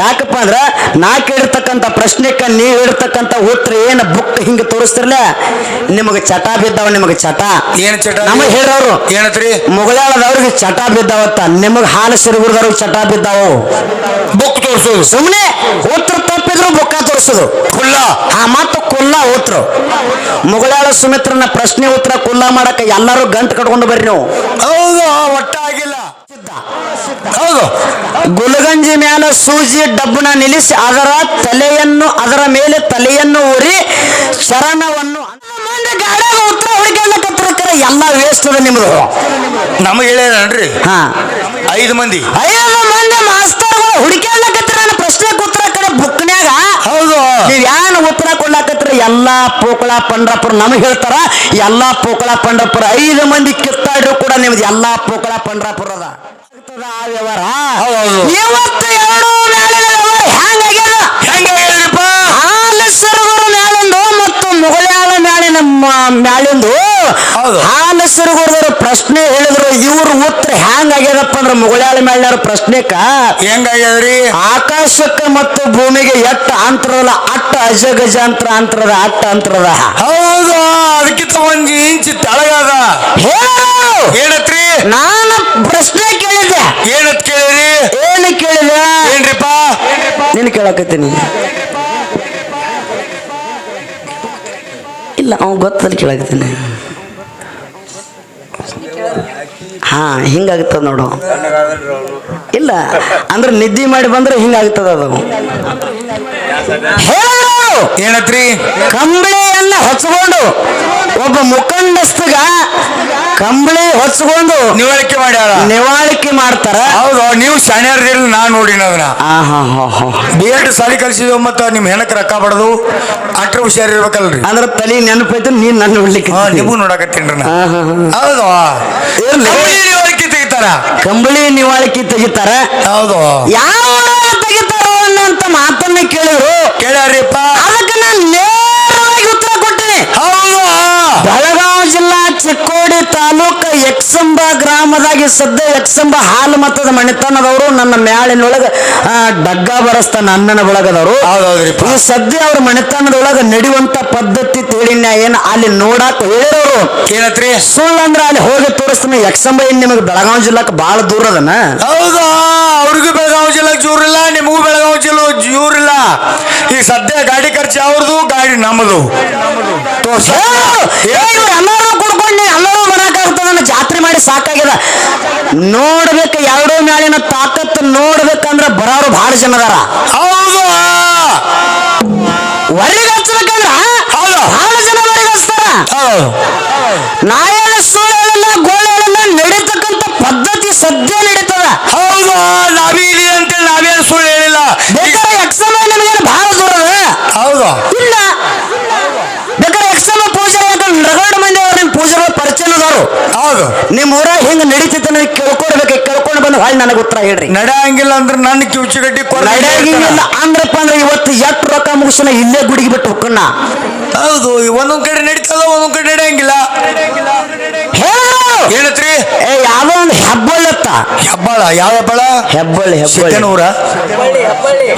ಯಾಕಪ್ಪ? ಅಂದ್ರ ನಾ ಕೇಳಿರ್ತಕ್ಕಂಥ ಪ್ರಶ್ನೆಕ್ಕ ನೀವು ಹೇಳ್ತಕ್ಕಂಥ ಉತ್ತರ ಏನು ಬುಕ್ ಹಿಂಗ ತೋರಿಸ್ತಿರ್ಲ? ನಿಮಗೆ ಚಟ ಬಿದ್ದಾವ ನಿಮಗೆ ಚಟ. ಏನ್ ಚಟ ನಮಗ್ ಹೇಳೋರು ಏನತ್ರಿ? ಮುಗಳಾಳದವ್ರಿಗೆ ಚಟ ಬಿದ್ದಾವತ್ತ ನಿಮಗೆ ಹಾಲು ಸಿರುಗುರ್ದವ್ರಿಗೆ ಚಟ ಬಿದ್ದಾವು. ಬುಕ್ ತೋರಿಸು ಸುಮ್ಮನೆ ಉತ್ತರ ತಪ್ಪಿದ್ರು ಬುಕ್ಕ ತೋರಿಸೋದು. ಕುಲ್ಲ. ಆ ಮತ್ತು ಕುಲ್ಲ ಉತ್ತರ. ಮುಗಳಾಳ ಸುಮಿತ್ರನ ಪ್ರಶ್ನೆ ಉತ್ತರ ಕುಲ್ಲ ಮಾಡಕ ಎಲ್ಲರೂ ಗಂಟು ಕಟ್ಕೊಂಡು ಬರ್ರಿ ನೀವು. ಹೌದು ಒಟ್ಟಾಗಿಲ್ಲ ಹೌದು. ಗುಲಗಂಜಿ ಮ್ಯಾಲ ಸೂಜಿ ಡಬ್ಬನ ನಿಲ್ಲಿಸಿ ಅದರ ತಲೆಯನ್ನು ಅದರ ಮೇಲೆ ತಲೆಯನ್ನು ಉರಿ ಶರಣವನ್ನು ಮುಂದೆ ಗಾಡ್ಯಾಗ ಉತ್ತರ ಹುಡುಕಾಡ್ಲಕತ್ತಿರ್ತಾರೆ ಎಲ್ಲ ವೇಸ್ಟ್ ಅದ ನಿಮ್ದು. ನಮಗೆ ಹೇಳ್ಯಾರನ್ರಿ? ಹಾ. ಐದು ಮಂದಿ. ಐದು ಮಂದಿ ಮಾಸ್ತರ್ಗಳು ಹುಡುಕಾಡ್ಲಕತ್ತಿರ ನಾನು ಪ್ರಶ್ನೆ ಉತ್ತರ ಕಡೆ ಬುಕ್ನ್ಯಾಗ ಹೌದು. ನೀವ್ ಯಾನ್ ಉತ್ತರ ಕೊಡ್ಲಾಕತ್ರ ಎಲ್ಲಾ ಪೋಕಳ ಪಂಡ್ರಪುರ ನಮಗೆ ಹೇಳ್ತಾರ. ಎಲ್ಲಾ ಪೋಕಳ ಪಂಡ್ರಪುರ ಐದು ಮಂದಿ ಕಿತ್ತಾಡ್ರು ಕೂಡ ನಿಮ್ದು. ಎಲ್ಲಾ ಪೋಕಳ ಪಂಡ್ರಪುರ ಅದ. ಆ ವ್ಯವಹಾರ. ಇವತ್ತು ಎರಡು ಹ್ಯಾಂಗಾಗ್ಯದ ಮ್ಯಾಲಿಂದು ಮತ್ತು ಮುಗಳಾಳ ಮ್ಯಾಲಿನ ಮ್ಯಾಲಿಂದು. ಹಾಲಸರಗರದವ್ರು ಪ್ರಶ್ನೆ ಹೇಳಿದ್ರು ಇವ್ರ ಉತ್ತರ ಹ್ಯಾಂಗಾಗ್ಯದಪ್ಪ ಅಂದ್ರೆ ಮುಗಳಾಳ ಮ್ಯಾಲಿನವ್ರ ಪ್ರಶ್ನೆಕ ಹೆಂಗಾಗ್ಯದ್ರಿ ಆಕಾಶಕ್ಕೆ ಮತ್ತು ಭೂಮಿಗೆ ಎಟ್ಟ ಅಂತರಲ್ಲ ಅಟ್ಟ ಅಜಗಜಾಂತರ ಅಂತರದ ಅಟ್ಟ ಅಂತರದ. ಹೌದು ಅದಕ್ಕಿಂತ ಒಂದು ಇಂಚ್ ತೆಳಗದ. ಹೇಳು! ಏನತ್ರಿ? ನಾನು ಪ್ರಶ್ನೆ ಕೇಳಿದ್ದೆ. ಏನತ್ ಕೇಳಿರಿ? ಏನು ಕೇಳಿದೆ ಏನ್ರಿಪ್ಪ? ನೀನು ಕೇಳಕತ್ತೀನಿ. ಇಲ್ಲ ಅವ್ನು ಗೊತ್ತಲ್ಲಿ ಕೇಳಕತ್ತೀನಿ. ಹಾ ಹಿಂಗಾಗ್ತದ ನೋಡು. ಇಲ್ಲ ಅಂದ್ರೆ ನಿದ್ದೆ ಮಾಡಿ ಬಂದ್ರೆ ಹಿಂಗಾಗ್ತದ ಅದು. ಹೇಳು. ಏನತ್ರಿ? ಕಂಬಳಿಯನ್ನ ಹೊಚ್ಕೊಂಡು ಒಬ್ಬ ಮುಖಂಡಸ್ತಗ ಕಂಬಳಿ ಹೊಚ್ಕೊಂಡು ನಿವಾಳಿಕೆ ಮಾಡ್ಯಾರ. ನಿವಾಳಿಕೆ ಮಾಡ್ತಾರ. ಹೌದು ನೀವು ಶಾಣ್ಯಾರ್ದಿಲ್ಲ ನಾ ನೋಡಿನ ಅದನ್ನ. ಬಿ ಎಡ್ ಸಾಲಿ ಕಲಿಸಿದ ಮತ್ತ ನಿಮ್ ಹೆಣಕ್ ರೊಕ್ಕ ಬಡದು. ಅಟ್ರ ಹುಷಾರ್ ಇರ್ಬೇಕಲ್ರಿ. ಅಂದ್ರ ತಲೆ ನೆನಪೈತು ನೀನ್ ನನ್ನ ನೋಡ್ಲಿಕ್ಕೆ ನೀವು ನೋಡಕತ್ತೀನ್ರಿ. ಹೌದು. ನಿವಾಳಿಕೆ ತೆಗಿತಾರ. ಕಂಬಳಿ ನಿವಾಳಿಕೆ ತೆಗಿತಾರ. ಹೌದು. ಯಾವ ತೆಗಿತಾರ ಅನ್ನೋ ಮಾತನ್ನ ಕೇಳಿದ್ರು. ಕೇಳ್ಯಾರಿಪ್ಪ ಅದಕ್ಕೆ ನಾನು ನೇರವಾಗಿ ಉತ್ತರ ಕೊಟ್ಟಿನಿ ಹೌದು. ತಾಲೂಕ ಎಕ್ಸಂಬ ಗ್ರಾಮದಾಗ ಸದ್ಯ ಎಕ್ಸಂಬ ಹಾಲು ಮತದ ಮಣಿತನದವರು ನನ್ನ ಮ್ಯಾಳಿನೊಳಗ ಡಗ್ಗ ಬರಸ್ತಾನ ಅಣ್ಣನ ಬಳಗದವರು ಹೌದೌದ್ರಿಪ್ಪ ಈ ಸದ್ಯ ಅವ್ರ ಮನೆತನದೊಳಗ ನಡೆಯುವಂತ ಪದ್ಧತಿ ತಿಳಿನ ಏನ್ ಅಲ್ಲಿ ನೋಡಾಕ ಹೇಳಿರೋರು. ಏನತ್ರಿ ಸುಳ್ಳಂದ್ರ ಅಲ್ಲಿ ಹೋಗಿ ತೋರಿಸ್ತಾನೆ ಎಕ್ಸಂಬ ಏನ್ ನಿಮಗೆ ಬೆಳಗಾವಿ ಜಿಲ್ಲಾಕ್ ಬಹಳ ದೂರ ಅದನ. ಹೌದಾ? ಅವ್ರಿಗೂ ಬೆಳಗಾವಿ ಜಿಲ್ಲಾ ಜೂರಿಲ್ಲ ನಿಮಗೂ ಬೆಳಗಾವಿ ಜಿಲ್ಲೆ ಜೂರಿಲ್ಲ ಈಗ ಸದ್ಯ ಗಾಡಿ ಖರ್ಚು ಅವ್ರದು ಗಾಡಿ ನಮ್ಮದು ಎಲ್ಲರೂ ಕುಡ್ಕೊಂಡು ಎಲ್ಲರೂ ಬರಕಾಗ್ತದ ಜಾತ್ರೆ ಮಾಡಿ ಸಾಕಾಗ್ಯದ. ನೋಡ್ಬೇಕು ಎರಡೂ ಮ್ಯಾಲಿನ ತಾಕತ್ತು ನೋಡ್ಬೇಕಂದ್ರ ಬರೋರು ಬಹಳ ಜನ ಅದಾರ ಹೌದು. ಹಚ್ಬೇಕಂದ್ರ ಹೌದು. ಬಹಳ ಜನ ಹೊರಗೆ ಹಚ್ತಾರ ಹೌದು ನಾ ಹೇಳ ಸುಳ್ಳು ಹೇಳಿಲ್ಲ ಗೋಳು ಹೇಳಿಲ್ಲ ನಡೀತಕ್ಕಂಥ ಪದ್ಧತಿ ಸದ್ಯ ನಡೀತದ ಹೌದು ನಾವೀಲಿ ಅಂತೇಳಿ ನಾವೇನು ಸುಳ್ಳು ಹೇಳಿಲ್ಲ ಬೇಕಾದ್ರೆ ಎಕ್ಸಮ ನಿಮಗೇನು ಬಹಳ ದೂರ ಅದ ಹೌದು ಇಲ್ಲ ಬೇಕಾದ್ರೆ ಎಕ್ಸಮ ಪೂಜೆ ಯಾಕಂದ್ರೆ ರಗಡ ಮಂದಿ ಅವ್ರ ನಿಮ್ ಪೂಜೆಗಳು ಪರಿಚಯದವರು ಹೌದು. ನಿಮ್ಮ ಊರ ಹಿಂಗ ನಡೀತಿದ್ದ ಕೇಳ್ಕೊಡ್ಬೇಕು. ಕೇಳ್ಕೊಂಡು ಬಂದು ಹೊಳ್ಳಿ ನನಗೆ ಉತ್ತರ ಹೇಳ್ರಿ. ನಡೆಯಂಗಿಲ್ಲ ಅಂದ್ರೆ ನನ್ನ ಕಿವುಚುಗಡ್ಡಿ ನಡೆಯಂಗಿಲ್ಲ ಅಂದ್ರಪ್ಪ ಅಂದ್ರೆ ಇವತ್ತು ಎಷ್ಟು ರೊಕ್ಕ ಮುಗಿಸೋಣ ಇಲ್ಲೇ ಗುಡಿಗೆ ಬಿಟ್ಟು ಹುಕ್ಕಣ್ಣ ಹೌದು ಒಂದೊಂದ್ ಕಡೆ ನಡೀತದ ಒಂದೊಂದ್ ಕಡೆ ನಡೆಯಂಗಿಲ್ಲ. ಹೇಳು. ಏನತ್ರಿ? ಏ ಯಾವ್ದೋ ಒಂದು ಹೆಬ್ಬಳ್ಳಿತ್ತ ಹೆಬ್ಬಾಳ ಯಾವ ಹೆಬ್ಬಾಳ ಹೆಬ್ಬಳ್ಳಿ ಹೆಬ್ಬಳ್ಳಿ. ಸಿದ್ದನೂರ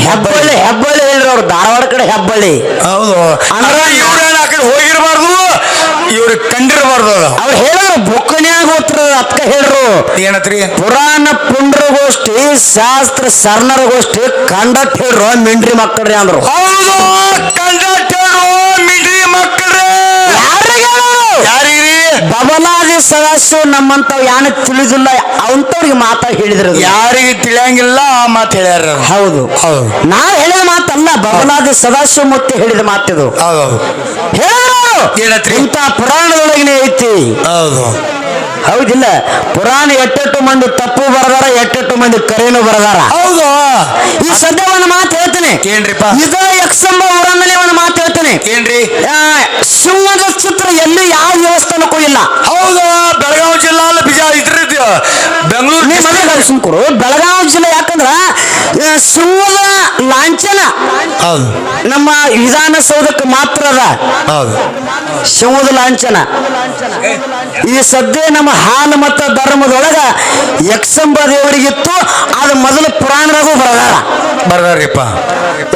ಹೆಬ್ಬಳ್ಳಿ ಹೆಬ್ಬಳ್ಳಿ ಹೇಳ್ರಿ ಅವ್ರು. ಧಾರವಾಡ ಕಡೆ ಹೆಬ್ಬಳ್ಳಿ. ಹೌದು. ಅಂದ್ರೆ ಇವ್ರೇನ ಆ ಕಡೆ ಹೋಗಿರಬಾರ್ದು. ಇವ್ರು ಕಂಡಿರಬಾರ್ದು ಅದು. ಅವ್ರು ಹೇಳಿದ್ರು ಬುಕ್ಕನ್ಯಾಗ ಹೋತ್ರ ಅತ್ತ ಹೇಳ್ರು. ಏನತ್ರಿ? ಪುರಾಣ ಪುಂಡ್ರ ಗೋಷ್ಠಿ ಶಾಸ್ತ್ರ ಶರಣರಗೋಷ್ಠಿ ಕಂಡಟ್ ಹೇಳ್ರು ಮಿಂಡ್ರಿ ಮಕ್ಕಳ್ರಿ ಅಂದ್ರು. ಹೌದು ಕಂಡಕ್ಟರು ಮಿಡ್ರಿ ಮಕ್ಕಳ್ರೆ. ಯಾರಿಗೆ ಯಾರಿಗ್ರಿ? ಬಬಲಾದಿ ಸದಸ್ಯ ನಮ್ಮಂತ ಯಾನ ತಿಳಿದಿಲ್ಲ ಅವಂತವ್ರಿಗೆ ಮಾತಾ ಹೇಳಿದ್ರು. ಅದು. ಯಾರಿಗೆ ತಿಳಿಯಂಗಿಲ್ಲ ಆ ಮಾತು ಹೇಳ್ಯಾರ. ಹೌದು. ಹೌದು. ನಾವ್ ಹೇಳಿದ ಮಾತಲ್ಲ ಬಬಲಾದಿ ಸದಾಶಿವ ಮತ್ತೆ ಹೇಳಿದ ಮಾತಿದು. ಹೌದು ಹೇಳಿದ್ರು. ಏನತ್ರಿ ಇಂಥ ಪುರಾಣದೊಳಗಿನ ಐತಿ. ಹೌದು. ಹೌದಿಲ್ಲ? ಪುರಾಣ ಎಟ್ಟೆಟ್ಟು ಮಂದಿ ತಪ್ಪು ಬರದಾರ ಎಟ್ಟೆಟ್ಟು ಮಂದಿ ಕರೆನು ಬರದಾರ. ಹೌದು. ಈ ಸದ್ಯ ಒಂದು ಮಾತು ಹೇಳ್ತೀನಿ. ಏನ್ರಿಪ್ಪ ಇದ ಯಕ್ಷಂಬ ಮೇಲೆ ಒಂದು ಮಾತು ಹೇಳ್ತೇನೆ. ಏನ್ರಿ ಸಿಂಹದ ಚಿತ್ರ ಎಲ್ಲಿ ಯಾವ ದೇವಸ್ಥಾನಕ್ಕೂ ಇಲ್ಲ. ಹೌದು ಬೆಳಗಾವಿ ಜಿಲ್ಲಾ ಅಲ್ಲ ಬಿಜಾ ಇದ್ರ ಬೆಂಗಳೂರು ನೀ ಮನೆ ಸುಮ್ಕರು ಬೆಳಗಾವಿ ಜಿಲ್ಲೆ ಯಾಕಂದ್ರ ಶಿವಮೊಗ್ಗ ಸಿಂಹದ ಲಾಂಛನ. ಹೌದು. ನಮ್ಮ ವಿಧಾನಸೌಧಕ್ಕೆ ಮಾತ್ರ ಅದ. ಹೌದು. ಲಾಂಛನ. ಈ ಸದ್ಯ ನಮ್ಮ ಹಾಲು ಮತ್ತು ಧರ್ಮದೊಳಗ ಯಕ್ಷಂಬ ದೇವರಿಗಿತ್ತು. ಅದು ಮೊದಲು ಪುರಾಣದಾಗೂ ಬರದಾರ. ಬರ್ದಾರಿಪ್ಪ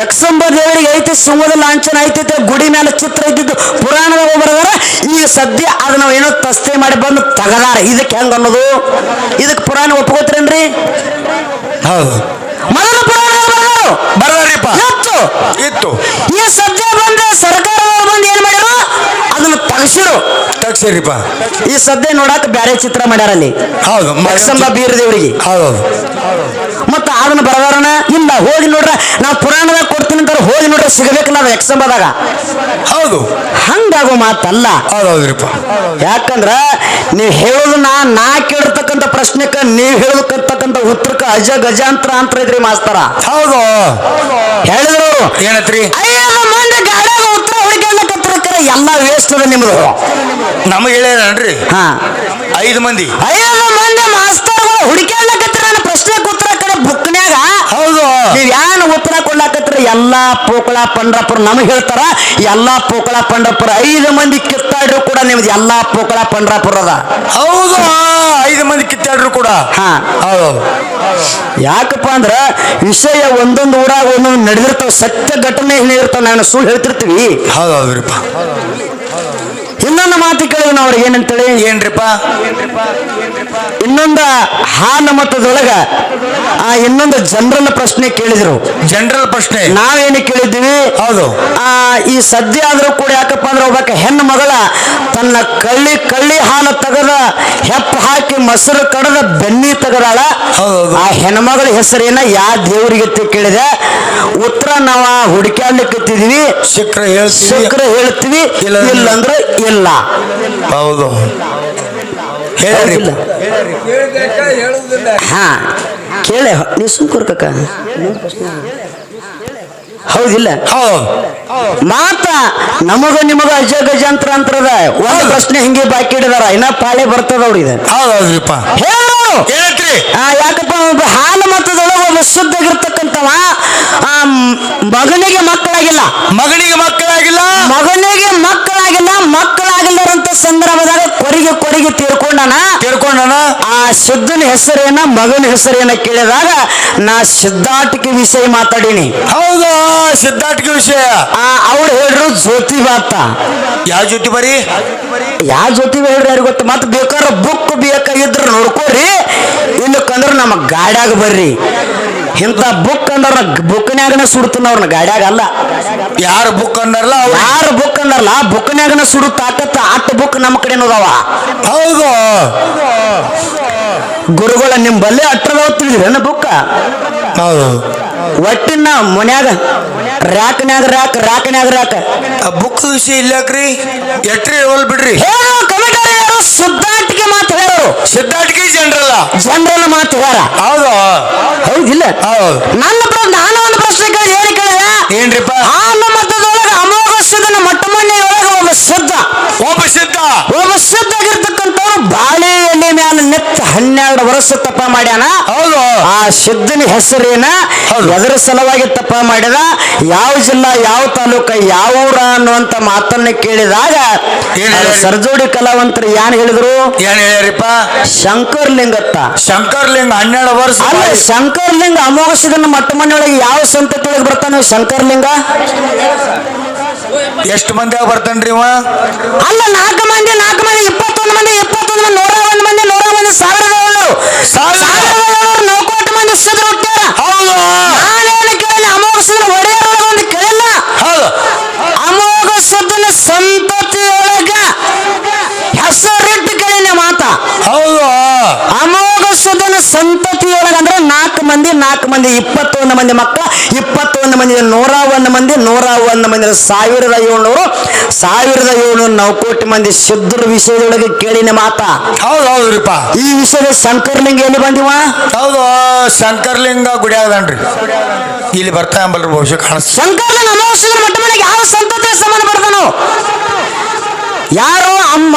ಯಕ್ಷಂಬ ದೇವರಿಗೆ ಐತಿ ಸಿಂಹದ ಲಾಂಛನ ಐತಿ ಗುಡಿ ಮೇಲೆ ಚಿತ್ರ ಇದ್ದಿದ್ದು ಪುರಾಣದಾಗ ಬರದಾರ. ಈಗ ಸದ್ಯ ಅದು ನಾವು ಏನೋ ತಸ್ತೆ ಮಾಡಿ ಬಂದು ತಗದಾರ. ಇದಕ್ಕೆ ಹೆಂಗ ಅನ್ನೋದು? ಇದಕ್ಕೆ ಪುರಾಣ ಒಪ್ಕೋತೀರೇನ್ರಿ? ಹೌದು. ಮೊದಲ ಪುರಾಣ ಬರ್ದಾರಿಪ್ಪ ಇತ್ತು. ಈ ಸದ್ಯ ಬಂದ ಸರ್ಕಾರ ಬಂದು ಏನ್ ಮಾಡ್ಯಾರ? ಅದನ್ನು ತಗಸಿರು. ತಗ್ಸಿರಿಪ್ಪ ಈ ಸದ್ಯ ನೋಡಾಕ ಬ್ಯಾರೆ ಚಿತ್ರ ಮಾಡ್ಯಾರ ಅಲ್ಲಿ. ಹೌದು. ಯಕ್ಷಂಬ ಬೀರ ದೇವರಿಗೆ ಹೌದು. ಅದನ್ನ ಬರದಾರನ ಇಲ್ಲ ಹೋಗಿ ನೋಡ್ರ ನಾವು ಪುರಾಣದಾಗ ಕೊಡ್ತೀನಿ ಅಂತ ಹೋಗಿ ನೋಡ್ರ ಸಿಗಬೇಕು ನಾವು ಎಕ್ಸಂಬದಾಗ. ಹೌದು. ಹಂಗಾಗೋ ಮಾತಲ್ಲ. ಹೌದು ಹೌದ್ರಿಪ್ಪ ಯಾಕಂದ್ರ ನೀವು ಹೇಳೋದು ನಾ ನಾ ಕೇಳಿರ್ತಕ್ಕಂಥ ಪ್ರಶ್ನೆಕ್ಕ ನೀವು ಹೇಳತಕ್ಕಂಥ ಉತ್ತರಕ್ಕ ಅಜ ಗಜಾಂತರ ಅಂತ ಇದ್ರಿ ಮಾಸ್ತರ. ಹೌದು. ಹೇಳಿದ್ರು. ಏನತ್ರಿ? ಉತ್ತರ ಹುಡುಕಾಡ್ಲಕತ್ತಿರ್ತಾರೆ ಎಲ್ಲ ವೇಸ್ಟ್ ಅದ ನಿಮ್ದು. ನಮಗೆ ಹೇಳ್ಯಾರನ್ರಿ? ಹಾ. ಐದು ಮಂದಿ. ಐದು ಮಂದಿ ಮಾಸ್ತರ್ಗಳು ಹುಡುಕಾಡ್ಲಕತ್ತಿರ ನನ್ನ ಪ್ರಶ್ನೆಗೆ ಉತ್ತರ ಕಡೆ ಬುಕ್ನ್ಯಾಗ ಹೌದು ನೀವ್ ಯಾನ್ ಉತ್ತರ ಕೊಡ್ಲಾಕತ್ರ ಎಲ್ಲಾ ಪೋಕಳ ಪಂಡ್ರಪುರ ನಮಗ್ ಹೇಳ್ತಾರ ಎಲ್ಲಾ ಪೋಕಳ ಪಂಡ್ರಪುರ ಐದು ಮಂದಿ ಕಿತ್ತಾಡ್ರು ಕೂಡ ನಿಮ್ದು ಎಲ್ಲಾ ಪೋಕಳ ಪಂಡ್ರಪುರ ಅದ. ಹೌದು ಐದು ಮಂದಿ ಕಿತ್ತಾಡ್ರು ಕೂಡ. ಹಾ. ಹೌದು. ಯಾಕಪ್ಪ ಅಂದ್ರ ವಿಷಯ ಒಂದೊಂದು ಊರಾಗ ಒಂದೊಂದು ನಡೆದಿರ್ತಾವ ಸತ್ಯ ಘಟನೆ ಹೇಳಿರ್ತಾವ ನಾನು ಸುಳ್ಳು ಹೇಳ್ತಿರ್ತೀವಿ. ಹೌದು ಹೌದ್ರಿಪ್ಪ. ಇನ್ನೊಂದು ಮಾತು ಕೇಳಿದ್ರು ನಾವು ಅವ್ರಿಗೆ ಏನಂತೇಳಿ? ಏನ್ರಿಪ್ಪ? ಇನ್ನೊಂದು ಹಾನ ಮತದೊಳಗ ಆ ಇನ್ನೊಂದು ಜನರಲ್ ಪ್ರಶ್ನೆ ಕೇಳಿದ್ರು. ಜನರಲ್ ಪ್ರಶ್ನೆ. ನಾವೇನು ಕೇಳಿದ್ದೀವಿ? ಹೌದು. ಆ ಈ ಸದ್ಯ ಆದ್ರೂ ಕೂಡ ಯಾಕಪ್ಪ ಅಂದ್ರೆ ಒಬ್ಬಾಕ ಹೆಣ್ಣು ಮಗಳ ತನ್ನ ಕಳ್ಳಿ ಕಳ್ಳಿ ಹಾಲು ತಗದ ಹೆಪ್ಪ ಹಾಕಿ ಮೊಸರು ಕಡದ ಬೆನ್ನಿ ತೆಗದಾಳ. ಆ ಹೆಣ್ಮಗಳ ಹೆಸರೇನ ಯಾ ದೇವರಿಗೆ ಕೇಳಿದೆ. ಉತ್ತರ ನಾವು ಹುಡುಕ್ಯಾಡ್ಲಿಕ್ಕೆ ಹೇಳ್ತೀವಿ. ಶುಕ್ರ ಹೇಳ್ತೀವಿ. ಇಲ್ಲ. ಇಲ್ಲಂದ್ರೆ ಇಲ್ಲ. ಹೌದು. ಹೇಳ್ರಿ? ಹಾ ಕೇಳೆ ನೀವು ಸುಮ್ಕೂರ್ ಕಕ್ಕ ಹೌದಿಲ್ಲ? ಹೌದು. ಮಾತ ನಮಗ ನಿಮಗ ಅಜ ಗಜಾಂತರ ಅಂತರದ ಒಂದು ಪ್ರಶ್ನೆ ಹಿಂಗೆ ಬಾಕಿ ಇಡದಾರ ಇನ್ನ ಪಾಳೆ ಬರ್ತದ ಅವ್ರಿಗೆ. ಹೌದು ಹೌದ್ರಿಪ್ಪ. ಹೇಳು! ಯಾಕಪ್ಪ ಒಬ್ಬ ಹಾಲು ಮತದೊಳಗ ಒಬ್ಬ ಶುದ್ಧಗಿರ್ತಕ್ಕಂಥವ ಆ ಮಗನಿಗೆ ಮಕ್ಕಳಾಗಿಲ್ಲ. ಮಗನಿಗೆ ಮಕ್ಕಳಾಗಿಲ್ಲ. ಮಗನಿಗೆ ಮಕ್ಕಳಾಗಿಲ್ಲ ಮಕ್ಕಳಾಗಿಲ್ಲರಂತ ಸಂದರ್ಭದಾಗ ಕೊರಿಗೆ ಕೊರಿಗೆ ತೀರ್ಕೊಂಡನ ತೀರ್ಕೊಂಡನ ಆ ಶುದ್ಧನ ಹೆಸರೇನ ಮಗನ ಹೆಸರೇನ ಕೇಳಿದಾಗ ನಾ ಸಿದ್ಧಾಟಿಕೆ ವಿಷಯ ಮಾತಾಡೀನಿ. ಹೌದು? ಸಿದ್ಧಾಟಿಕೆ ವಿಷಯ? ಆ ಅವ್ರು ಹೇಳ್ರು ಜ್ಯೋತಿ ಬಾತ ಯಾವ ಜ್ಯೋತಿ ಬರೀ? ಯಾವ ಜ್ಯೋತಿ ಹೇಳ್ರಿ ಗೊತ್ತು? ಮತ್ತೆ ಬೇಕಾದ್ರೆ ಬುಕ್ ಬೇಕಾಗಿದ್ರೆ ನೋಡ್ಕೋರಿ. ಇಲ್ಲಕ್ಕಂದ್ರ ನಮ್ಮ ಗಾಡ್ಯಾಗ ಬರ್ರಿ. ಇಂಥ ಬುಕ್ ಅಂದ್ರ ಬುಕ್ನ್ಯಾಗನ ಸುಡ್ತಾನ ಅವ್ರನ್ನ ಗಾಡ್ಯಾಗ ಅಲ್ಲ. ಯಾರು ಬುಕ್ ಅಂದಾರಲ್ಲ ಯಾರು ಬುಕ್ ಅಂದಾರಲ್ಲ ಬುಕ್ನ್ಯಾಗನ ಸುಡು ತಾಕತ್ತ ಅಟ್ಟ ಬುಕ್ ನಮ್ಮ ಕಡೆ ಅದಾವ. ಹೌದು. ಗುರುಗಳ ನಿಮ್ ಬಲ್ಲೆ ಅಟ್ಟದವ ತಿಳ್ದಿರನ ಬುಕ್ಕ ಹೌದು. ಒಟ್ಟಿನ ಮನ್ಯಾಗ ರ್ಯಾಕ್ನ್ಯಾಗ ರ್ಯಾಕ್ ರ್ಯಾಕ್ನ್ಯಾಗ ರ್ಯಾಕ್ ಬುಕ್ ವಿಷಯ ಇಲ್ಲಾಕ್ರಿ? ಎಟ್ರಿ ಹೋಲ್ ಬಿಡ್ರಿ? ಸುದ್ದಾಟಿಕೆ ಮಾತು ಹೇಳೋರು. ಸಿದ್ಧಾರ್ಥಿಗೆ ಜನರಲ್ಲ. ಜನರಲ್ ಮಾತು ಹೇಳ. ಹೌದು. ಹೌದಿಲ್ಲ ಹೌದು. ನನ್ನ ಪ್ರ- ನಾನು ಒಂದು ಪ್ರಶ್ನೆ ಕೇಳಿ ಹೇಳಿ ಕೇಳಾ ಏನ್ರಿಪ್ಪ? ಆ ಮತದೊಳಗೆ ಅಮೋಘ ಮೊಟ್ಟ ಮೊನ್ನೆ ಸಿದ್ಧ ಒಬ್ಬ ಸಿದ್ಧ ಒಬ್ಬ ಸಿದ್ಧ ಆಗಿರ್ತಕ್ಕಂಥವ್ರು ಬಾಳೆ ಎಲೆ ಮ್ಯಾಲ ನೆತ್ತ ಹನ್ನೆರಡು ವರ್ಷ ತಪ್ಪ ಮಾಡ್ಯಾನ. ಹೌದು. ಆ ಶುದ್ಧನ ಹೆಸರೇನ. ಎದರ ಸಲುವಾಗಿ ತಪ್ಪ ಮಾಡಿದ ಯಾವ ಜಿಲ್ಲಾ ಯಾವ ತಾಲೂಕ ಯಾವ ಊರ ಅನ್ನುವಂತ ಮಾತನ್ನ ಕೇಳಿದಾಗ? ಸರ್ಜೋಡಿ ಕಲಾವಂತರು ಏನ್ ಹೇಳಿದ್ರು? ಏನ್ ಹೇಳಿರಿಪ್ಪ ಶಂಕರ್ಲಿಂಗತ್ತ ಶಂಕರ್ಲಿಂಗ ಹನ್ನೆರಡು ವರ್ಷ ಅಲ್ಲ. ಶಂಕರ್ಲಿಂಗ ಅಮೋಘ ಸಿದ್ಧನ ಮೊಟ್ಟ ಮೊನ್ನೆಯೊಳಗೆ ಯಾವ ಸಂತತಿ ಒಳಗೆ ಬರ್ತಾನೆ ಶಂಕರ್ಲಿಂಗ? ಎಷ್ಟು ಮಂದಿ ಬರ್ತಾನ್ರಿ ಇವ? ಅಲ್ಲ ನಾಲ್ಕು ಮಂದಿ ನಾಲ್ಕು ಮಂದಿ ಇಪ್ಪತ್ತೊಂದು ಮಂದಿ ಇಪ್ಪತ್ತೊಂದು ಮಂದಿ ನೂರ ಒಂದು ಮಂದಿ ನೂರ ಒಂದು ಸಾವಿರದ ನೌಕೋಟಿ ಮಂದಿ ಸಿದ್ರು ಹುಟ್ಟ್ಯಾರ ಹೌದು. ನಾನೇನು ಕೇಳಿ ಅಮೋಘ ಸಿದ್ಧನ ಒಡೆಯರೊಳಗೆ ಒಂದು ಕೇಳಿಲ್ಲ. ಹೌದು. ಅಮೋಘ ಸಿದ್ದನ ಸಂತತಿಯೊಳಗ ಹೆಸರಿಟ್ಟು ಕೇಳಿನ ಮಾತ ಹೌದು ಅಮೋಘ ಸಿದ್ಧನ ಸಂತತಿಯೊಳಗ ಅಂದ್ರೆ ನಾಲ್ಕು ಮಂದಿ ಇಪ್ಪತ್ತೊಂದು ಮಂದಿ ಮಕ್ಕಳ ಇಪ್ಪತ್ತೊಂದು ಮಂದಿ ನೂರ ಒಂದು ಮಂದಿ ನೂರ ಒಂದು ಮಂದಿ ಸಾವಿರದ ಏಳ್ನೂರು. ಸಾವಿರದ ಏಳ್ನೂರು ಕೋಟಿ ಮಂದಿ ಸಿದ್ಧರ ವಿಷಯದೊಳಗೆ ಕೇಳಿನ ಮಾತ. ಹೌದು ಹೌದ್ರಿಪ್ಪ ಈ ವಿಷಯದ ಶಂಕರ್ಲಿಂಗ ಎಲ್ಲಿ ಬಂದಿವ? ಹೌದು ಶಂಕರ್ಲಿಂಗ ಗುಡಿ ಅದನ್ರಿ ಇಲ್ಲಿ ಬರ್ತಾ ಎಂಬಲ್ರಿ ಬಹುಶಃ ಕಾಣಿಸ್ ಶಂಕರ್ಲಿಂಗ ಅಮಾವಾಸ್ಯ ಮಟ್ಟ ಮನೆಗೆ ಯಾವ ಸಂತತಿಯ ಸಂಬಂಧ ಪಡ್ತಾನೋ ಯಾರೋ ಅಮ್ಮ.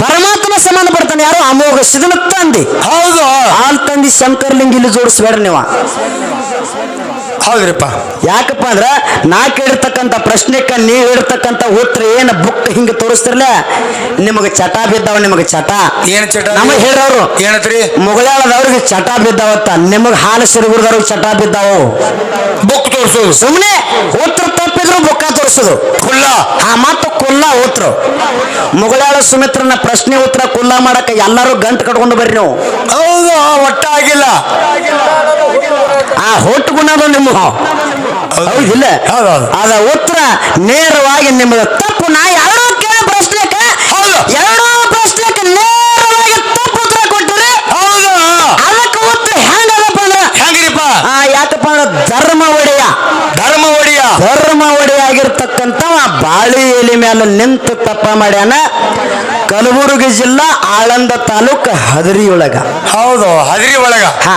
ಪರಮಾತ್ಮ ಸಂಬಂಧ ಪಡ್ತಾನೆ. ಯಾರೋ ಅಮೋಘ ಸಿದನ ತಂದಿ. ಹೌದು. ಹಾಲು ತಂದಿ ಶಂಕರ್ಲಿಂಗ ಇಲ್ಲಿ ಜೋಡಿಸ್ಬೇಡ ನೀವು. ಹೌದ್ರಿಪ್ಪ. ಯಾಕಪ್ಪ ಅಂದ್ರ ನಾ ಕೇಳಿರ್ತಕ್ಕಂಥ ಪ್ರಶ್ನೆಕ್ಕ ನೀವ್ ಹೇಳಿರ್ತಕ್ಕಂಥ ಉತ್ತರ ಏನು ಬುಕ್ ಹಿಂಗ ತೋರಿಸ್ತಿರ್ಲ? ನಿಮಗೆ ಚಟ ಬಿದ್ದಾವ ನಿಮಗೆ ಚಟ. ಏನ್ ಚಟ? ನಮಗ್ ಹೇಳೋರು ಏನತ್ರಿ? ಮುಗಳಾಳದವ್ರಿಗೆ ಚಟ ಬಿದ್ದಾವತ್ತ. ನಿಮಗೆ ಹಾಲು ಸಿರುಗುರ್ದವ್ರಿಗೆ ಚಟ ಬಿದ್ದಾವು. ಬುಕ್ ತೋರಿಸೋದು ಸುಮ್ಮನೆ ಉತ್ತರ ತಪ್ಪಿದ್ರು ಬುಕ್ಕ ತೋರಿಸೋದು. ಕುಲ್ಲ. ಆ ಮಾತು ಕುಲ್ಲ ಉತ್ರ. ಮುಗಳಾಳ ಸುಮಿತ್ರನ ಪ್ರಶ್ನೆ ಉತ್ತರ ಕುಲ್ಲ ಮಾಡಕ ಎಲ್ಲರೂ ಗಂಟು ಕಟ್ಕೊಂಡು ಬರ್ರಿ ನೀವು. ಹೌದು ಒಟ್ಟ ಆಗಿಲ್ಲ. ಆ ಹೊಟ್ಟು ಗುಣದ ನಿಮ್ಮ ಹೌದಿಲ್ಲ. ಅದ ಉತ್ತರ ನೇರವಾಗಿ ನಿಮ್ಮದು ತಪ್ಪು ನಾ ಎರಡೂ ಕೇಳೋ ಪ್ರಶ್ನೆಕ ಹೌದು. ಎರಡೂ ಪ್ರಶ್ನೆಕ ನೇರವಾಗಿ ತಪ್ಪು ಉತ್ತರ ಕೊಟ್ಟರೆ ಹೌದು ಅದಕ್ಕೆ ಉತ್ತರ ಹೆಂಗದಪ್ಪ ಅಂದ್ರ ಹೆಂಗ್ರಿಪ್ಪ ಆ ಯಾಕಪ್ಪ ಅಂದ್ರೆ ಧರ್ಮ ಒಡೆಯ ಧರ್ಮ ಒಡಿಯ ಧರ್ಮ ಒಡೆಯಾಗಿರ್ತಕ್ಕಂಥ ಬಾಳಿ ಎಲೆ ಮೇಲೆ ನಿಂತು ತಪ್ಪ ಮಾಡ್ಯಾನ? ಕಲಬುರಗಿ ಜಿಲ್ಲಾ ಆಳಂದ ತಾಲೂಕ್ ಹದರಿಯೊಳಗ. ಹೌದು ಹದರಿ ಒಳಗ ಹಾ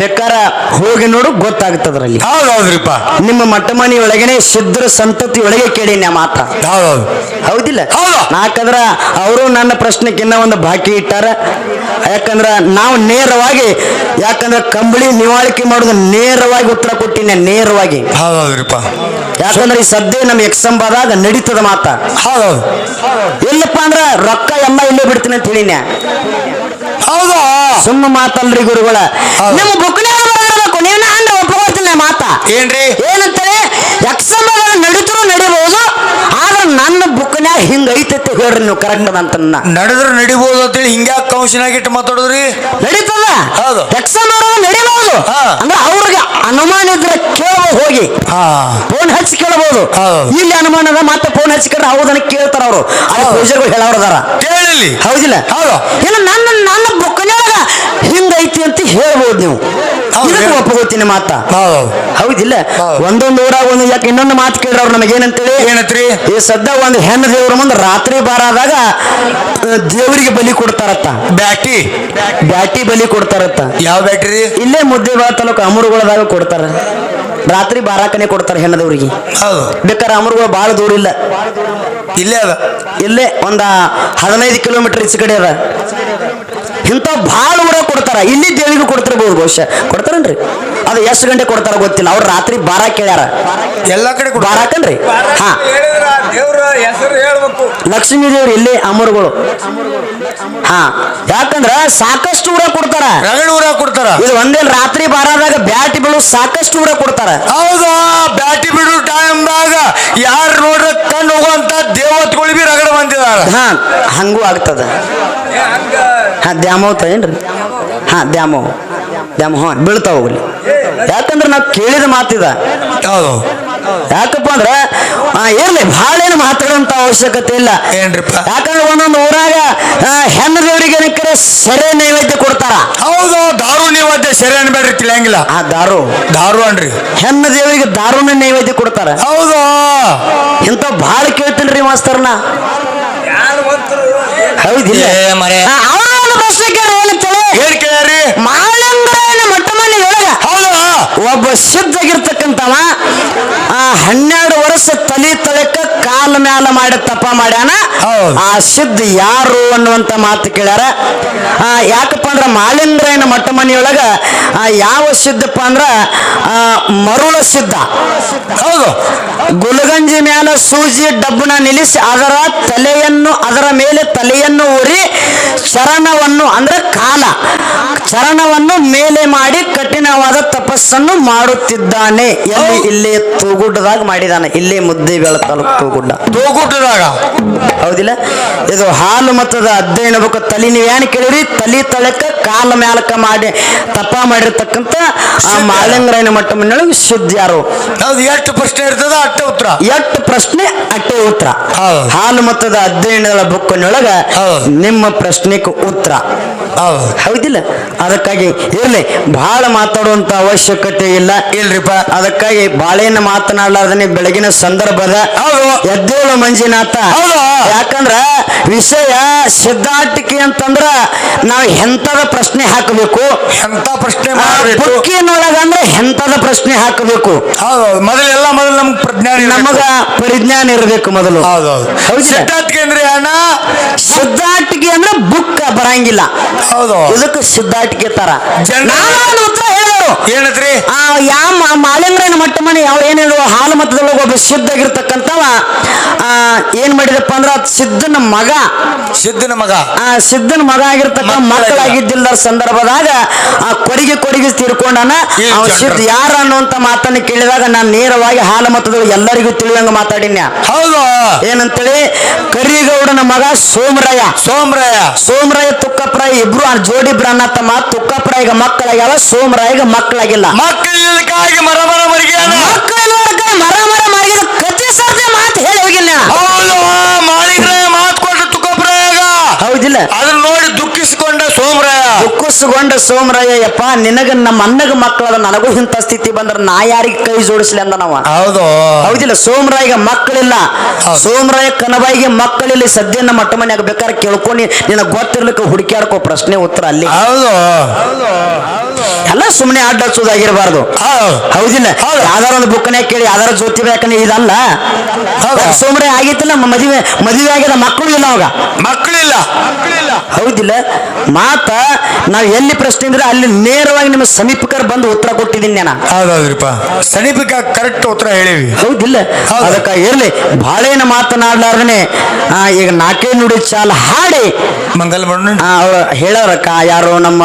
ಬೇಕಾರ ಹೋಗಿ ನೋಡು ಗೊತ್ತಾಗ್ತದ್ರಲ್ಲಿ. ಹೌದು ಹೌದ್ರಿಪ್ಪ. ನಿಮ್ಮ ಮಟ್ಟ ಮನಿ ಒಳಗನೆ ಸಿದ್ಧರ ಸಂತತಿ ಒಳಗೆ ಕೇಳಿ ನಾ ಮಾತ. ಹೌದೌದು ಹೌದಿಲ್ಲ? ಹೌದು. ಯಾಕಂದ್ರ ಅವರು ನನ್ನ ಪ್ರಶ್ನೆ ಇನ್ನೂ ಒಂದು ಬಾಕಿ ಇಟ್ಟಾರ. ಯಾಕಂದ್ರ ನಾವು ನೇರವಾಗಿ ಯಾಕಂದ್ರ ಕಂಬಳಿ ನಿವಾಳಿಕೆ ಮಾಡೋದು ನೇರವಾಗಿ ಉತ್ತರ ಕೊಟ್ಟಿನ ನೇರವಾಗಿ. ಹೌದೌದ್ರಿಪ್ಪ ಯಾಕಂದ್ರೆ ಈ ಸದ್ಯ ನಮ್ಮ ಎಕ್ಸಂಬಾದಾಗ ನಡೀತದ ಮಾತ. ಹೌದೌದು ಇಲ್ಲಪ್ಪ ಅಂದ್ರ ರೊಕ್ಕ ಎಲ್ಲ ಇಲ್ಲೇ ಬಿಡ್ತೀನಿ ಅಂತ ಹೇಳಿನ ಹೌದು? ಸುಮ್ಮ ಮಾತಲ್ರಿ ಗುರುಗಳ. ನಿಮ್ಮ ಬುಕ್ನ್ಯಾಗ ಬರೆದಿರ್ಬೇಕು ನೀವು ಅಂದ್ರೆ ಒಪ್ಪಿಕೊಳ್ತೀನಿ ಮಾತ. ಏನ್ರಿ? ಏನಂತಾರೆ ಎಕ್ಸಂಬಾದಾಗ ನಡೀತರು ನನ್ನ ಬುಕ್ನ್ಯಾಗ ಹಿಂಗ ಐತೈತಿ ಹೇಳ್ರಿ ನೀವು ಕರೆಕ್ಟ್ ಅಂತ ನಡೆದ್ರೆ ನಡಿಬಹುದು ಅಂತೇಳಿ ಹಿಂಗ್ಯಾಕ ಕೌನ್ಸಿನಾಗಿಟ್ಟು ಮಾತಾಡಿದ್ರಿ? ನಡೀತದ? ಹೌದು. ಎಕ್ಸಂಬಾದಾಗ ನಡಿಬಹುದು ಹಾ. ಅಂದ್ರೆ ಅವ್ರಿಗೆ ಅನುಮಾನ ಇದ್ರೆ ಕೇಳಬಹುದು ಹೋಗಿ. ಫೋನ್ ಹಚ್ಚಿ ಕೇಳಬಹುದು ಹೌದು. ಇಲ್ಲಿ ಅನುಮಾನ ಅದ ಮತ್ತೆ ಫೋನ್ ಹಚ್ಚಿ ಕೇಳಿದ್ರೆ ಹೌದನ್ನ ಕೇಳ್ತಾರ ಅವರು. ಪೂಜೆಗಳು ಹೇಳೋರದಾರ. ಕೇಳಿಲ್ಲಿ ಹೌದಿಲ್ಲ? ಹೌದು. ಇಲ್ಲ ನನ್ನ ನನ್ನ ಬುಕ್ಕನ್ಯಾಗ ಹಿಂಗೈತಿ ಅಂತ ಹೇಳ್ಬೋದು ನೀವು. ಇದಕ್ಕೆ ಒಪ್ಪಗೋತೀನಿ ಮಾತ. ಹೌದಿಲ್ಲ ಒಂದೊಂದು ಊರಾಗ ಒಂದು ಯಾಕೆ ಇನ್ನೊಂದು ಮಾತು ಕೇಳ್ರ ಅವ್ರು ನಮಗೇನಂತೇಳಿ ಏನತ್ರಿ? ಈ ಸದ್ಯ ಒಂದು ಹೆಣ್ಣು ದೇವ್ರ ಮುಂದೆ ರಾತ್ರಿ ಬಾರಾದಾಗ ದೇವರಿಗೆ ಬಲಿ ಕೊಡ್ತಾರತ್ತ. ಬ್ಯಾಟಿ. ಬ್ಯಾಟಿ ಬಲಿ ಕೊಡ್ತಾರತ್ತ. ಯಾವ ಬ್ಯಾಟ್ರಿ ಇಲ್ಲೇ ಮುದ್ದೆ ಬಾ ತಾಲೂಕು ಅಮರುಗಳದಾಗ ಕೊಡ್ತಾರ. ರಾತ್ರಿ ಬಾರಾಕನೆ ಕೊಡ್ತಾರೆ ಹೆಣ್ಣದವ್ರಿಗೆ ಬೇಕಾದ್ರೆ ಅಮರುಗಳು ಭಾಳ ದೂರ ಇಲ್ಲ. ಇಲ್ಲೇ ಅದ. ಇಲ್ಲೇ ಒಂದ ಹದಿನೈದು ಕಿಲೋಮೀಟರ್ ಈಚೆ ಕಡೆ ಅದ. ಇಂಥ ಭಾಳ ಊರಾಗ ಕೊಡ್ತಾರ. ಇಲ್ಲಿ ದೇವಿಗೂ ಕೊಡ್ತಿರ್ಬೋದು ಬಹುಶಃ. ಕೊಡ್ತಾರನ್ರಿ? ಅದು ಎಷ್ಟು ಗಂಟೆ ಕೊಡ್ತಾರ ಗೊತ್ತಿಲ್ಲ. ಅವ್ರು ರಾತ್ರಿ ಬಾರ ಕೇಳ್ಯಾರ. ಎಲ್ಲ ಕಡೆ ಬಾರ ಹಾಕನ್ರಿ? ಹಾ. ಲಕ್ಷ್ಮೀ ದೇವ್ರು ಇಲ್ಲಿ ಅಮರುಗಳು ಹಾ. ಯಾಕಂದ್ರ ಸಾಕಷ್ಟು ಊರ ಕೊಡ್ತಾರ. ಊರ ಕೊಡ್ತಾರ. ಇದು ಒಂದೇ ರಾತ್ರಿ ಬಾರದಾಗ ಬ್ಯಾಟಿ ಬೀಳು ಸಾಕಷ್ಟು ಊರ ಕೊಡ್ತಾರ. ಹೌದು? ಬ್ಯಾಟಿ ಬಿಡು ಟೈಮ್ದಾಗ ಯಾರು ನೋಡ್ರ ಕಣ್ಣು ಹೋಗುವಂತ ದೇವತ್ಗಳು ಬಿ ರಗಡ ಬಂದಿದಾರ. ಹಾ. ಹಂಗೂ ಆಗ್ತದ. ಹಾ ದ್ಯಾಮೋತ ಏನ್ರಿ? ಹಾ ದ್ಯಾಮೋ. ದ್ಯಾಮೋ ಹಾ ಬೀಳ್ತಾವ ಹೋಗ್ಲಿ. ಯಾಕಂದ್ರೆ ನಾವು ಕೇಳಿದ ಮಾತಿದ. ಹೌದು. ಯಾಕಪ್ಪ ಅಂದ್ರೆ ಆ, ಇರ್ಲಿ ಭಾಳ ಏನು ಮಾತಾಡುವಂತ ಅವಶ್ಯಕತೆ ಇಲ್ಲ. ಏನ್ರಿಪ್ಪ? ಯಾಕಂದ್ರೆ ಒಂದೊಂದು ಊರಾಗ ಆ, ಹೆಣ್ಣು ದೇವರಿಗೆ ಏನಕ್ಕರೆ ಸೆರೆ ನೈವೇದ್ಯ ಕೊಡ್ತಾರ. ಹೌದು ದಾರು ನೈವೇದ್ಯ ಸರಿ ಅನ್ಬೇಡ್ರಿ ತಿಳಿಯಂಗಿಲ್ಲ. ಆ ದಾರು. ದಾರು ಅನ್ರಿ. ಹೆಣ್ಣ ದೇವರಿಗೆ ದಾರುನ ನೈವೇದ್ಯ ಕೊಡ್ತಾರ. ಹೌದು. ಇಂತ ಭಾಳ ಕೇಳ್ತೀನಿ ಮಾಸ್ತರ್ನ. ಹೌದಿಲ್ಲ. ಮರೇ. ಮರೆ. ಪ್ರಶ್ನೆ ಕೇಳಿ ಏನ್ ಮನೆ ಒಳಗ ಹೌದು? ಒಬ್ಬ ಸಿದ್ಧಾಗಿರ್ತಕ್ಕಂಥವ ಆ ಹನ್ನೆರಡು ವರ್ಷ ತಲೆ ತಳಕ ಕಾಲ ಮ್ಯಾಲ ಮಾಡಿ ತಪ್ಪ ಮಾಡ್ಯಾನ. ಹೌದು. ಆ ಸಿದ್ಧ ಯಾರು ಅನ್ನುವಂತ ಮಾತು ಕೇಳ್ಯಾರ. ಆ, ಯಾಕಪ್ಪ ಅಂದ್ರ ಮಾಲಿಂಗರಾಯನ ಮೊಟ್ಟ ಮನೆಯೊಳಗ ಆ, ಯಾವ ಸಿದ್ಧಪ್ಪ ಅಂದ್ರ ಆ, ಮರುಳ ಸಿದ್ಧ ಹೌದು. ಗುಲಗಂಜಿ ಮ್ಯಾಲ ಸೂಜಿ ಡಬ್ಬನ ನಿಲ್ಲಿಸಿ ಅದರ ತಲೆಯನ್ನು ಅದರ ಮೇಲೆ ತಲೆಯನ್ನು ಉರಿ ಚರಣವನ್ನು ಅಂದ್ರೆ ಕಾಲ. ಚರಣವನ್ನು ಮೇಲೆ ಮಾಡಿ ಕಠಿಣವಾದ ತಪಸ್ಸನ್ನು ಮಾಡುತ್ತಿದ್ದಾನೆ. ಎಲ್ಲಿ? ಇಲ್ಲೇ ತೂಗುಡ್ಡದಾಗ ಮಾಡಿದಾನೆ. ಇಲ್ಲೇ ಮುದ್ದೆ ಬೆಳ ತಾಲೂಕು ತೂಗುಡ್ಡ. ತೂಗುಡ್ಡದಾಗ? ಹೌದಿಲ್ಲ? ಇದು ಹಾಲು ಮತದ ಅಧ್ಯಯನ ಬೇಕು ತಲೆ ಏನು ಕೇಳಿರಿ ತಲಿ ತಳಕ ಕಾಲ ಮ್ಯಾಲಕ ಮಾಡಿ ತಪ ಮಾಡಿರ್ತಕ್ಕಂಥ ಆ ಮಾಲಿಂಗರಾಯನ ಮಟ್ಟ ಮನೆಯೊಳಗೆ ಶುದ್ಧ ಯಾರು? ಎಷ್ಟು ಪ್ರಶ್ನೆ ಇರ್ತದ ಅಟ್ಟ ಉತ್ತರ. ಎಷ್ಟು ಪ್ರಶ್ನೆ ಅಟ್ಟೆ ಉತ್ತರ. ಹಾಲು ಮತದ ಅಧ್ಯಯನದ ಬುಕ್ಕಿನೊಳಗ. ನಿಮ್ಮ ಪ್ರಶ್ನೆಗೆ ಉತ್ತರ. ಹೌದು. ಹೌದಿಲ್ಲ? ಅದಕ್ಕಾಗಿ ಇರ್ಲಿ ಬಹಳ ಮಾತಾಡುವಂತ ಅವಶ್ಯಕತೆ ಇಲ್ಲ. ಇಲ್ರಿಪ್ಪ. ಅದಕ್ಕಾಗಿ ಬಾಳೆನ ಮಾತನಾಡಲಾರ್ದನೆ ಬೆಳಗಿನ ಸಂದರ್ಭದ ಎದ್ದೇಳು ಮಂಜಿನಾಥ. ಯಾಕಂದ್ರ ವಿಷಯ ಸಿದ್ಧಾಟಿಕೆ ಅಂತಂದ್ರ ನಾವು ಎಂತದ ಪ್ರಶ್ನೆ ಹಾಕಬೇಕು? ಎಂತ ಪ್ರಶ್ನೆ ಬುಕ್ಕಿನೊಳಗಂದ್ರೆ ಎಂತದ ಪ್ರಶ್ನೆ ಹಾಕಬೇಕು? ಹೌದು. ಮೊದಲೆಲ್ಲ ಮೊದಲು ನಮ್ಗೆ ಪ್ರಜ್ಞಾನ. ನಮಗ ಪರಿಜ್ಞಾನ ಇರಬೇಕು ಮೊದಲು. ಹೌದೌದು. ಹೌದಿಲ್ಲ? ಸಿದ್ಧಾರ್ಥಕ್ಕೆ ಅಂದ್ರೆ ಅಣ್ಣ? ಸಿದ್ಧಾಟಿಕೆ ಅಂದ್ರೆ ಬುಕ್ ಬರಂಗಿಲ್ಲ. ಹೌದು ಇದಕ್ಕೆ ಸಿದ್ಧಾಟಿಕೆ ತರ. ಜನ- ಏನತ್ರಿ ಆ ಯಾವ ಮನೆ ಅವ್ರು ಯಾವ ಹೇಳುವ? ಹಾಲು ಮತದೊಳಗೆ ಒಬ್ಬ ಸಿದ್ಧ ಆಗಿರ್ತಕ್ಕಂಥವ ಆ, ಏನ್ ಮಾಡಿದಪ್ಪ ಅಂದ್ರ ಸಿದ್ಧನ ಮಗ. ಸಿದ್ಧನ ಮಗ. ಆ ಸಿದ್ಧನ ಮಗ ಆಗಿರ್ತಕ್ಕ. ಮಕ್ಕಳಾಗಿದ್ದಿಲ್ಲ ಸಂದರ್ಭದಾಗ ಆ ಕೊರಿಗೆ ಕೊರಿಗೆ ತೀರ್ಕೊಂಡನ ಸಿದ್ಧ ಯಾರ ಅನ್ನುವಂತ ಮಾತನ್ನ ಕೇಳಿದಾಗ ನಾನು ನೇರವಾಗಿ ಹಾಲು ಮತದೊಳಗೆ ಎಲ್ಲರಿಗೂ ತಿಳಿಯಂಗ ಮಾತಾಡಿನ ಹೌದು. ಏನಂತೇಳಿ ಕರಿಗೌಡನ ಮಗ ಸೋಮರಾಯ. ಸೋಮರಾಯ. ಸೋಮರಾಯ ತುಕ್ಕಪ್ರಾಯ ಇಬ್ರು ಆ ಜೋಡಿ ಅಣ್ಣ ತಮ್ಮ ತುಕ್ಕಪ್ರಾಯಿಗ ಮಕ್ಕಳಾಗ್ಯಾವ ಸೋಮರಾಯಿಗ ಮಕ್ಕಳಾಗಿಲ್ಲ. ಮಕ್ಕಳಿಗಾಗಿ ಮರ ಮರ ಮರಿಗೆಯಲ್ಲ ಮಕ್ಕಳು ಮರ ಮರ ಮರಿಗಿದ ಕತ್ತಿ ಸರ್ತಿ ಮಾತು ಹೇಳಿ ಹೋಗಿಲ್ಲ ಹೌದು ಮಾಳಿಗ್ರೆ ಮಾತು ಕೊಟ್ಟು ತುಕಪ್ರಾಯಾಗ ಹೌದಿಲ್ಲ. ಅದನ್ನ ನೋಡಿ ದುಃಖಿಸಿಕೊಂಡ ಸೋಮರಾಯ. ದುಃಖಿಸಿಕೊಂಡ ಸೋಮರಾಯ ಯಪ್ಪ ನಿನಗ ನಮ್ಮ ಅಣ್ಣಗ ಮಕ್ಕಳ ನನಗೂ ಇಂಥ ಸ್ಥಿತಿ ಬಂದ್ರೆ ನಾ ಯಾರಿಗೆ ಕೈ ಜೋಡಿಸ್ಲಿ ಅಂದ ನಾವ. ಹೌದು. ಹೌದಿಲ್ಲ ಸೋಮರಾಯಿಗೆ ಮಕ್ಕಳಿಲ್ಲ. ಹೌದು. ಸೋಮರಾಯ ಕನಬಾಯಿಗೆ ಮಕ್ಕಳಿಲ್ಲ ಸದ್ಯ ನಮ್ಮ ಮಟ್ಟ ಮನೆಯಾಗ ಬೇಕಾದ್ರೆ ಕೇಳ್ಕೊಂಡು ನಿನಗೆ ಗೊತ್ತಿರ್ಲಿಕ್ಕೆ ಹುಡುಕ್ಯಾಡ್ಕೋ ಪ್ರಶ್ನೆ ಉತ್ತರ ಅಲ್ಲಿ. ಹೌದು. ಎಲ್ಲ ಸುಮ್ಮನೆ ಅಡ್ಡ ಹಚ್ಚೋದಾಗಿರಬಾರ್ದು. ಹೌದು. ಹೌದಿಲ್ಲ? ಹೌದು. ಯಾವ್ದಾರ ಒಂದು ಬುಕ್ನ್ಯಾಗ ಕೇಳಿ ಯಾವ್ದಾರ ಜ್ಯೋತಿ ಬೇಕನ್ನ ಇದಲ್ಲ. ಹೌದು. ಸೋಮರಾಯ ನಮ್ಮ ಮದುವೆ ಮದುವೆ ಆಗಿದ ಮಕ್ಕಳು ಇಲ್ಲ ಅವಾಗ. ಮಕ್ಕಳಿಲ್ಲ. ಹೌದಿಲ್ಲ? ಮಾತ ನಾವು ಎಲ್ಲಿ ಪ್ರಶ್ನೆ ಅಂದ್ರೆ ಅಲ್ಲಿ ನೇರವಾಗಿ ನಿಮ್ಮ ಸಮೀಪಕರ್ ಬಂದು ಉತ್ತರ ಕೊಟ್ಟಿದ್ದೀನಿ ನಾನು. ಹೌದೌದ್ರಿಪ್ಪ. ಸಮೀಪಕ್ಕೆ ಕರೆಕ್ಟ್ ಉತ್ತರ ಹೇಳಿವಿ. ಹೌದಿಲ್ಲ? ಹೌದು. ಅದಕ್ಕ ಇರ್ಲಿ ಬಾಳೇನ ಮಾತನಾಡ್ಲಾರ್ದನೆ ಈಗ ನಾಕೇ ನುಡಿ ಚಾಲ ಹಾಡಿ ಮಂಗಲ್ ಮಣ್ಣು ಆ, ಅವ್ರು ಹೇಳೋರಕ್ಕ ಯಾರು ನಮ್ಮ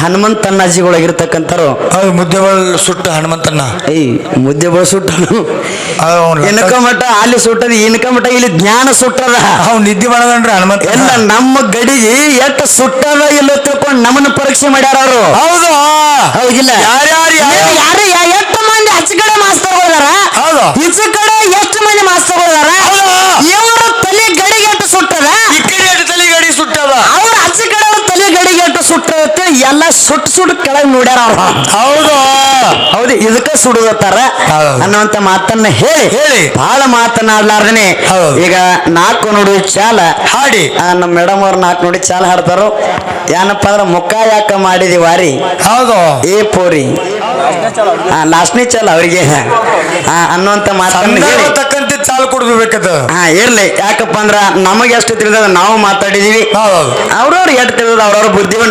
ಹನುಮಂತಣ್ಣಜಿಗಳಾಗಿರ್ತಕ್ಕಂಥವ್ರು ಹೌದು ಮುದ್ದೆಗಳು ಸುಟ್ಟ ಹನುಮಂತಣ್ಣ. ಏಯ್ ಮುದ್ದೆ ಬಳಸುಟ್ಟು ಅವ್ನು ಇನ್ಕ ಮಟ್ಟ ಅಲ್ಲಿ ಸುಟ್ಟದ ಇನ್ಕಮಟ ಇಲ್ಲಿ ಜ್ಞಾನ ಸುಟ್ಟದ. ಅವ್ನು ನಿದ್ದೆ ಮಾಡದನ್ರಿ ಹನುಮಂತ ಎಲ್ಲ ನಮ್ಮ ಗಡಿಗೆ ಎಷ್ಟು ಸುಟ್ಟದ ಇಲ್ಲ ತಿಳ್ಕೊಂಡು ನಮ್ಮನ್ನ ಪರೀಕ್ಷೆ ಮಾಡ್ಯಾರ ಅವರು. ಹೌದು. ಹೌದಿಲ್ಲ? ಯಾರ್ಯಾರು ಯಾರು ಎಷ್ಟು ಮಂದಿ ಹಚ್ಚ ಕಡೆ ಮಾಸ್ತರ್ ಹೋದಾರ ಹೌದು. ಈಚ ಕಡೆ ಎಷ್ಟು ಮಂದಿ ಮಾಸ್ತರ್ ಹೋದಾರ. ಇವ್ರ ತಲೆ ಗಡಿಗೆ ಎಷ್ಟು ಸುಟ್ಟದ ಈ ಕಡೆ ಎರಡು ತಲೆ ಗಾಡಿ ಸುಟ್ಟದ ಅವ್ರ ಆಚ ಕಡೆ ಅವ್ರ ತಲೆ ಗಡಿಗೆ ಎಷ್ಟು ಸುಟ್ಟದ ಎಲ್ಲ ಸುಟ್ ಸುಟ್ಟು ಕೆಳಗೆ ನೋಡ್ಯಾರ ಅವ್ರ ಹೌದು. ಹೌದು ಇದಕ್ಕ ಸುಡುದತ್ತಾರ. ಅನ್ನುವಂತ ಮಾತನ್ನ ಹೇಳಿ. ಹೇಳಿ. ಬಹಳ ಮಾತನಾಡ್ಲಾರ್ದನೆ. ಈಗ ನಾಲ್ಕು ನುಡಿ ಚಾಲ. ಹಾಡಿ. ನಮ್ಮ ಮೇಡಮ್ ಅವ್ರ ನಾಲ್ಕು ನೋಡಿ ಚಾಲ ಹಾಡ್ತಾರೋ. ಏನಪ್ಪ ಅಂದ್ರ ಮುಖ ಯಾಕ ಮಾಡಿದಿ ವಾರಿ? ಹೌದು. ಏ ಪೋರಿ. ಲಾಸ್ಟ್ನೇ ಚಾಲ ಅವರಿಗೆ. ಅನ್ನುವಂತ ಮಾತನ್ನ ಹೇಳಿ. ಚಾಲು ಹಾ ಇರ್ಲಿ. ಯಾಕಪ್ಪ ಅಂದ್ರ ನಮಗೆ ಎಷ್ಟು ತಿಳಿದ ನಾವು ಮಾತಾಡಿದೀವಿ. ಹೌದು. ಅವ್ರವ್ರು ಎಷ್ಟು ತಿಳಿದ ಅವ್ರವ್ರ ಬುದ್ಧಿವಂತ